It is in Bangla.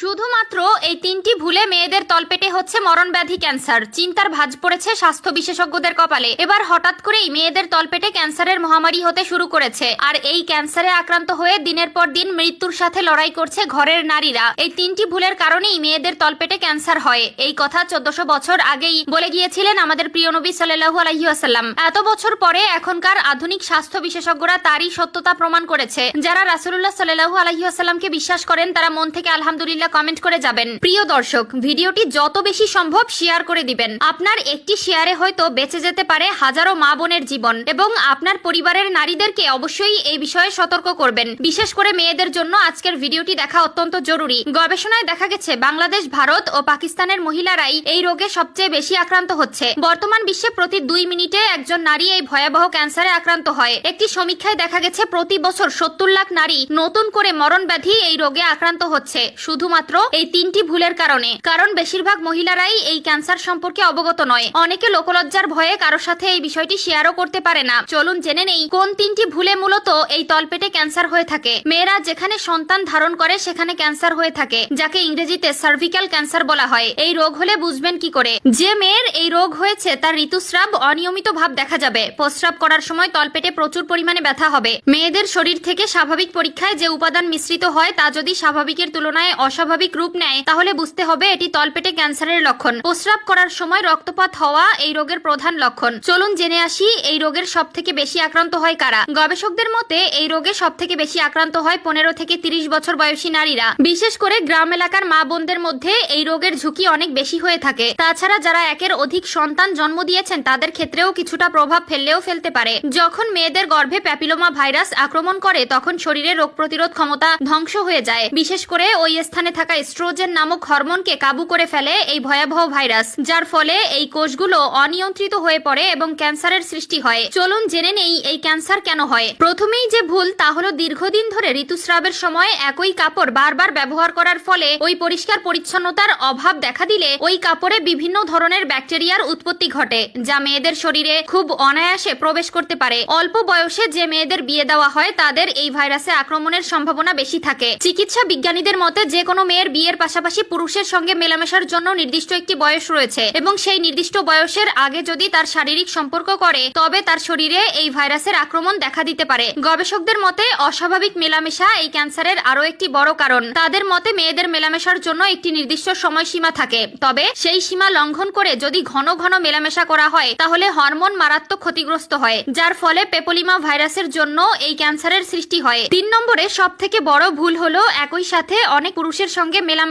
শুধুমাত্র এই তিনটি ভুলে মেয়েদের তলপেটে হচ্ছে মরণ ব্যাধি ক্যান্সার। চিন্তার ভাঁজ পড়েছে স্বাস্থ্য বিশেষজ্ঞদের কপালে। এবার হঠাৎ করেই মেয়েদের তলপেটে ক্যান্সারের মহামারী হতে শুরু করেছে। আর এই ক্যান্সারে আক্রান্ত হয়ে দিনের পর দিন মৃত্যুর সাথে লড়াই করছে ঘরের নারীরা। এই তিনটি ভুলের কারণেই মেয়েদের তলপেটে ক্যান্সার হয়। এই কথা চোদ্দশো বছর আগেই বলে গিয়েছিলেন আমাদের প্রিয় নবী সাল্লাহু আলহিহাসাল্লাম এত বছর পরে এখনকার আধুনিক স্বাস্থ্য বিশেষজ্ঞরা তারই সত্যতা প্রমাণ করেছে। যারা রাসুল্লাহ সাল্লাহু আলহিহাসাল্লামকে বিশ্বাস করেন, তারা মন থেকে আলহামদুলিল্লাহ কমেন্ট করে যাবেন। প্রিয় দর্শক, ভিডিওটি যত বেশি সম্ভব শেয়ার করে দিবেন। আপনার একটি শেয়ারে হয়তো বেঁচে যেতে পারে হাজারো মা বোনের জীবন এবং আপনার পরিবারের নারীদেরকে অবশ্যই এই বিষয়ে সতর্ক করবেন। বিশেষ করে মেয়েদের জন্য আজকের ভিডিওটি দেখা অত্যন্ত জরুরি। গবেষণায় দেখা গেছে, বাংলাদেশ, ভারত ও পাকিস্তানের মহিলারাই এই রোগে সবচেয়ে বেশি আক্রান্ত হচ্ছে। বর্তমান বিশ্বে প্রতি দুই মিনিটে একজন নারী এই ভয়াবহ ক্যান্সারে আক্রান্ত হয়। একটি সমীক্ষায় দেখা গেছে, প্রতি বছর সত্তর লাখ নারী নতুন করে মরণ ব্যাধি এই রোগে আক্রান্ত হচ্ছে। শুধুমাত্র এই তিনটি ভুলের কারণে। কারণ বেশিরভাগ মহিলারাই এই ক্যান্সার সম্পর্কে অবগত নয়। অনেকে লোকলজ্জার ভয়ে কারোর সাথে এই বিষয়টি শেয়ারও করতে পারে না। চলুন জেনে নেই, কোন তিনটি ভুলে মূলত এই তলপেটে ক্যান্সার হয়ে থাকে? মেয়েরা যেখানে সন্তান ধারণ করে, সেখানে ক্যান্সার হয়ে থাকে, যাকে ইংরেজিতে সার্ভিক্যাল ক্যান্সার বলা হয়। এই রোগ হলে বুঝবেন কি করে? যে মেয়ের এই রোগ হয়েছে, তার ঋতুস্রাব অনিয়মিত ভাব দেখা যাবে। প্রস্রাব করার সময় তলপেটে প্রচুর পরিমাণে ব্যথা হবে। মেয়েদের শরীর থেকে স্বাভাবিক পরীক্ষায় যে উপাদান মিশ্রিত হয়, তা যদি স্বাভাবিকের তুলনায় অস্বাভাবিক রূপ নেয়, তাহলে বুঝতে হবে এটি তলপেটে ক্যান্সারের লক্ষণ। প্রস্রাব করার সময় রক্তপাত হওয়া এই রোগের প্রধান লক্ষণ। চলুন জেনে আসি, এই রোগের সব থেকে বেশি আক্রান্ত হয় কারা? গবেষকদের মতে, এই রোগে সব থেকে বেশি আক্রান্ত হয় পনেরো থেকে তিরিশ বছর বয়সী নারীরা। বিশেষ করে গ্রাম এলাকার মা বোনদের মধ্যে এই রোগের ঝুঁকি অনেক বেশি হয়ে থাকে। তাছাড়া যারা একের অধিক সন্তান জন্ম দিয়েছেন, তাদের ক্ষেত্রেও কিছুটা প্রভাব ফেললেও ফেলতে পারে। যখন মেয়েদের গর্ভে প্যাপিলোমা ভাইরাস আক্রমণ করে, তখন শরীরে রোগ প্রতিরোধ ক্ষমতা ধ্বংস হয়ে যায়। বিশেষ করে ওই স্থানে থাকা স্ট্রোজেন নামক হরমোনকে কাবু করে ফেলে এই ভয়াবহ ভাইরাস, যার ফলে এই কোষগুলো অনিয়ন্ত্রিত হয়ে পড়ে এবং ক্যান্সারের সৃষ্টি হয়। চলুন জেনে নেই এই ক্যান্সার কেন হয়। প্রথমেই যে ভুল তা হলো দীর্ঘদিন ধরে ঋতুস্রাবের সময় একই কাপড় বারবার ব্যবহার করার ফলে ওই পরিষ্কার পরিচ্ছন্নতার অভাব দেখা দিলে ওই কাপড়ে বিভিন্ন ধরনের ব্যাকটেরিয়ার উৎপত্তি ঘটে, যা মেয়েদের শরীরে খুব অনায়াসে প্রবেশ করতে পারে। অল্প বয়সে যে মেয়েদের বিয়ে দেওয়া হয়, তাদের এই ভাইরাসে আক্রমণের সম্ভাবনা বেশি থাকে। চিকিৎসা বিজ্ঞানীদের মতে যে কোনো মেয়ের বিয়ের পাশাপাশি পুরুষের সঙ্গে মেলামেশার জন্য নির্দিষ্ট একটি বয়স রয়েছে এবং সেই নির্দিষ্ট বয়সের আগে যদি তার শারীরিক সম্পর্ক করে, তবে তার শরীরে এই ভাইরাসের আক্রমণ দেখা দিতে পারে। গবেষকদের মতে, অস্বাভাবিক মেলামেশা এই ক্যান্সারের আরও একটি বড় কারণ। তাদের মতে, মেয়েদের মেলামেশার জন্য একটি নির্দিষ্ট সময়সীমা থাকে। তবে সেই সীমা লঙ্ঘন করে যদি ঘন ঘন মেলামেশা করা হয়, তাহলে হরমোন মারাত্মক ক্ষতিগ্রস্ত হয়, যার ফলে পেপোলিমা ভাইরাসের জন্য এই ক্যান্সারের সৃষ্টি হয়। তিন নম্বরে সব থেকে বড় ভুল হলো, একই সাথে অনেক পুরুষের সঙ্গে মেলামেশা